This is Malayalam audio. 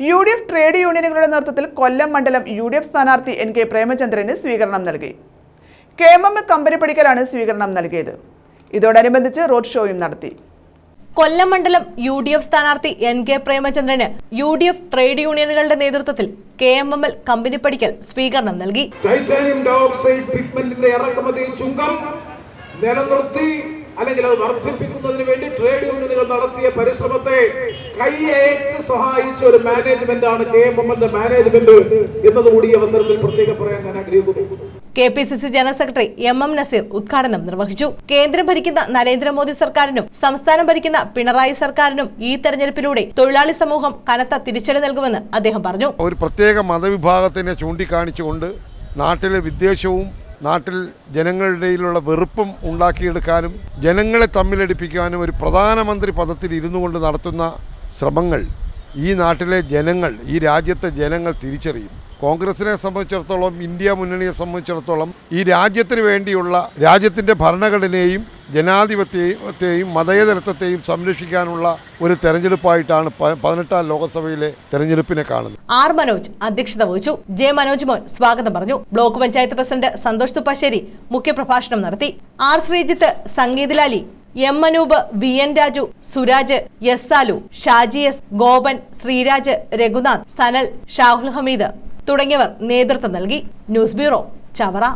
യു ഡി എഫ് ട്രേഡ് യൂണിയനുകളുടെ നേതൃത്വത്തിൽ കൊല്ലം മണ്ഡലം യു ഡി എഫ് സ്ഥാനാർത്ഥി എൻ കെ പ്രേമചന്ദ്രന് സ്വീകരണം നൽകി. കെ എം എം കമ്പനി പടിക്കലാണ് സ്വീകരണം നൽകിയത്. ഇതോടനുബന്ധിച്ച് റോഡ് ഷോയും നടത്തി. കൊല്ലം മണ്ഡലം യു ഡി എഫ് സ്ഥാനാർത്ഥി എൻ കെ പ്രേമചന്ദ്രന് യു ഡി എഫ് ട്രേഡ് യൂണിയനുകളുടെ നേതൃത്വത്തിൽ K M M L company പടിക്കൽ സ്വീകരണം നൽകി. ടൈറ്റാനിയം ഡയോക്സൈഡ് പിഗ്മെന്റിന്റെ ഇറക്കുമതി ചുങ്കം നിലനിർത്തി. അല്ലെങ്കിൽ അത് വർദ്ധിപ്പിക്കുന്നതിന് വേണ്ടി ട്രേഡ് യൂണിയനുകൾ നടത്തിയ പരിശ്രമത്തെ കൈയച്ച് സഹായിച്ച ഒരു മാനേജ്മെന്റ് ആണ് കെ എം എമ്മിന്റെ മാനേജ്മെന്റ് എന്നതുകൂടി ഈ അവസരത്തിൽ പ്രത്യേകം പറയാൻ ഞാൻ ആഗ്രഹിക്കുന്നു. K P C C general secretary M M Nazeer ഉദ്ഘാടനം നിർവഹിച്ചു. കേന്ദ്രം ഭരിക്കുന്ന നരേന്ദ്രമോദി സർക്കാരിനും സംസ്ഥാനം ഭരിക്കുന്ന പിണറായി സർക്കാരിനും ഈ തെരഞ്ഞെടുപ്പിലൂടെ തൊഴിലാളി സമൂഹം കനത്ത തിരിച്ചടി നൽകുമെന്ന് അദ്ദേഹം പറഞ്ഞു. ഒരു പ്രത്യേക മതവിഭാഗത്തിനെ ചൂണ്ടിക്കാണിച്ചുകൊണ്ട് നാട്ടിലെ വിദ്വേഷവും നാട്ടിൽ ജനങ്ങളുടെ ഇടയിലുള്ള വെറുപ്പും ഉണ്ടാക്കിയെടുക്കാനും ജനങ്ങളെ തമ്മിലടിപ്പിക്കാനും ഒരു പ്രധാനമന്ത്രി പദത്തിൽ ഇരുന്നു കൊണ്ട് നടത്തുന്ന ശ്രമങ്ങൾ ഈ നാട്ടിലെ ജനങ്ങൾ ഈ രാജ്യത്തെ ജനങ്ങൾ തിരിച്ചറിയും. കോൺഗ്രസിനെ സംബന്ധിച്ചിടത്തോളം ഇന്ത്യ മുന്നണിയെ സംബന്ധിച്ചിടത്തോളം ഈ രാജ്യത്തിന് വേണ്ടിയുള്ള രാജ്യത്തിന്റെ ഭരണഘടനയെയും ജനാധിപത്യത്തെയും മതേതരത്വത്തെയും സംരക്ഷിക്കാനുള്ള ഒരു തെരഞ്ഞെടുപ്പായിട്ടാണ് പതിനെട്ടാം ലോകസഭയിലെ തെരഞ്ഞെടുപ്പിനെ കാണുന്നത്. ആർ മനോജ് അധ്യക്ഷത വഹിച്ചു. ജെ മനോജ് മോൻ സ്വാഗതം പറഞ്ഞു. ബ്ലോക്ക് പഞ്ചായത്ത് പ്രസിഡന്റ് സന്തോഷ് തുപ്പാശ്ശേരി മുഖ്യപ്രഭാഷണം നടത്തി. R Sreejith Sangeeth Lali M Anoop V N Raju Suraj S Salu Shaji S Gopan Sreeraj Raghunath Sanal Shahul Hameed തുടങ്ങിയവർ നേതൃത്വം നൽകി. News bureau Chavara.